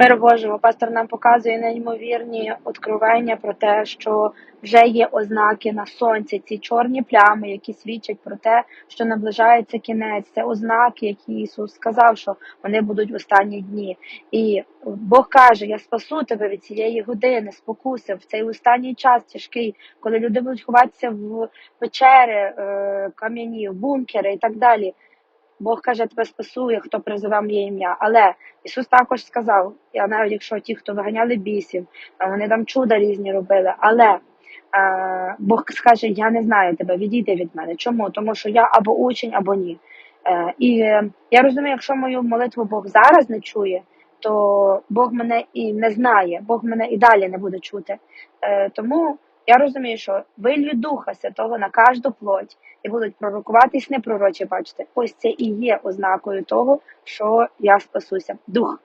Мир Божого, пастор нам показує неймовірні откровення про те, що вже є ознаки на сонці, ці чорні плями, які свідчать про те, що наближається кінець. Це ознаки, які Ісус сказав, що вони будуть в останні дні. І Бог каже: Я спасу тебе від цієї години, спокуси в цей останній час тяжкий, коли люди будуть ховатися в печери, е, кам'яні, в бункери і так далі. Бог каже, тебе спасує, хто призиве моє ім'я. Але Ісус також сказав, я навіть якщо ті, хто виганяли бісів, вони там чуда різні робили, але е, Бог скаже, я не знаю тебе, відійди від мене. Чому? Тому що я або учень, або ні. Е, і е, я розумію, якщо мою молитву Бог зараз не чує, то Бог мене і не знає, Бог мене і далі не буде чути. Е, тому я розумію, що вилью Духа Святого на кажду плоть і будуть пророкуватись непророчі, бачите. Ось це і є ознакою того, що я спасуся. Дух.